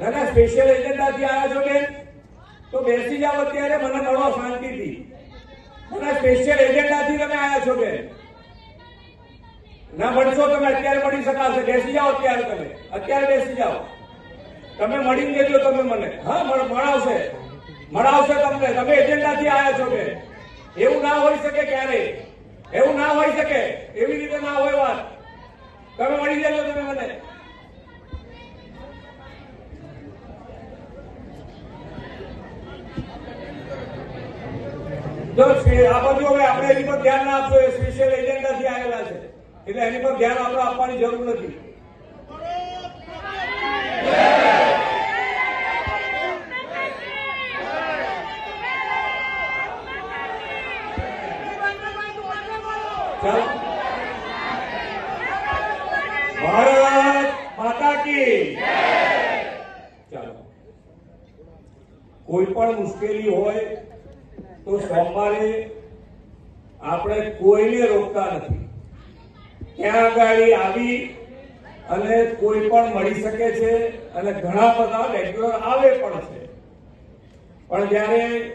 ના ના સ્પેશિયલ એજન્ડાથી આવ્યા છો બેન. તો બેસી જાઓ અત્યારે, મને મળો શાંતિથી. ના સ્પેશિયલ એજન્ડાથી તમે આવ્યા છો બેન. ના, મળશો તમે, અત્યારે મળી શકાશે. બેસી જાઓ અત્યારે તમે. અત્યારે બેસી જાઓ. તમે મળી દેજો તમે મને. હા, મળ- મળાવશે. મળાવશે તમને. તમે એજન્ડાથી આવ્યા છો બેન. એવું ના હોઈ શકે ક્યારે? એવું ના હોઈ શકે. એવી રીતે ના હોય વાત. તમે મળી જજો તમે મને. જો આ બાજુ હવે આપણે એની પર ધ્યાન ના આપશો, એ સ્પેશિયલ એજન્ડાથી આવેલા છે. એટલે એની પર ધ્યાન આપણે આપવાની જરૂર નથી. ભારત માતા કી ચાલો. કોઈ પણ મુશ્કેલી હોય તો સોમવારે આપણે કોઈને રોકતા નથી. ત્યાં આગળ આવી અને કોઈ પણ મળી શકે છે અને ઘણા બધા રેગ્યુલર આવે પણ છે. પણ જ્યારે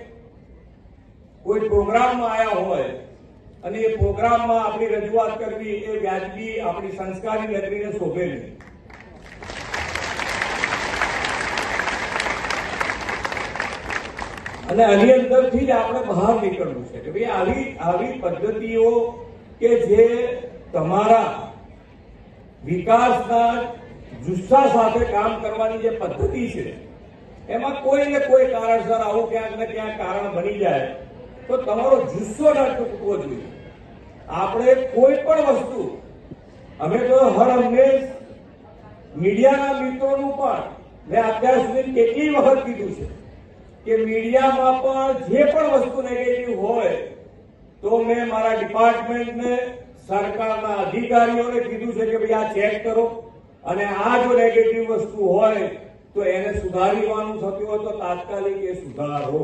કોઈ પ્રોગ્રામમાં આવ્યા હોય અને એ પ્રોગ્રામમાં આપણી રજૂઆત કરવી એ વ્યાજબી આપણી સંસ્કારી નગરીને શોભે નહીં. અને આની અંદરથી જ આપણે બહાર નીકળવું છે કે ભાઈ આવી આવી પદ્ધતિઓ કે જે તમારા વિકાસના જુસ્સા સાથે કામ કરવાની જે પદ્ધતિ છે, એમાં કોઈ ને કોઈ કારણસર આવું ક્યાંક ને ક્યાંક કારણ બની જાય, તો તમારો જુસ્સો ના ચૂકવો જોઈએ. આપણે કોઈ પણ વસ્તુ, અમે તો હર હંમેશ મીડિયાના મિત્રોનું પણ મેં અત્યાર સુધી કેટલી વખત કીધું છે કે મીડિયામાં પણ જે પણ વસ્તુ નેગેટિવ હોય, તો મેં મારા ડિપાર્ટમેન્ટને સરકારના અધિકારીઓને કીધું છે કે ભાઈ આ ચેક કરો. અને આ જો નેગેટિવ વસ્તુ હોય, તો એને સુધારવાનું થતું હોય તો તાત્કાલિક એ સુધારો.